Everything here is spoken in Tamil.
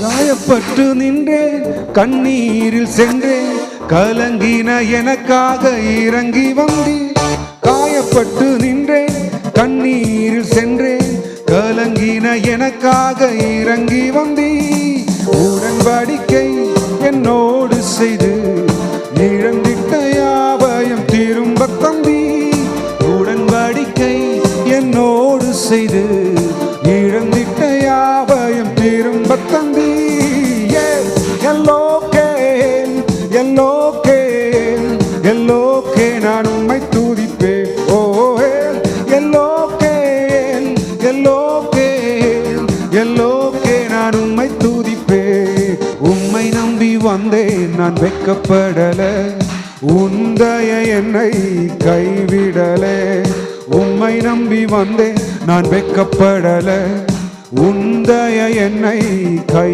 காயப்பட்டு நின்றேன் கண்ணீரில் சென்றேன் கலங்கின எனக்காக இறங்கி வந்தேன். காயப்பட்டு நின்றேன் கண்ணீரில் சென்றேன் கலங்கின எனக்காக இறங்கி வந்தீ உடன்படிக்கை என்னோடு செய்து இழந்திட்ட யாபயம் திரும்ப தந்தி உடன்படிக்கை என்னோடு செய்து இழந்திட்ட யாபயம் திரும்ப தந்தி எல்லோக்கே எல்லோக்கே நான் உம்மை துதிப்பேன். ஓ எல்லோக்கே எல்லோக்கே எல்லோக்கே நான் உம்மை துதிப்பேன். உம்மை நம்பி வந்தேன் நான் வெக்கப்படல உந்தய என்னை கைவிடலே. உம்மை நம்பி வந்தேன் நான் வெக்கப்படல உந்தய என்னை கை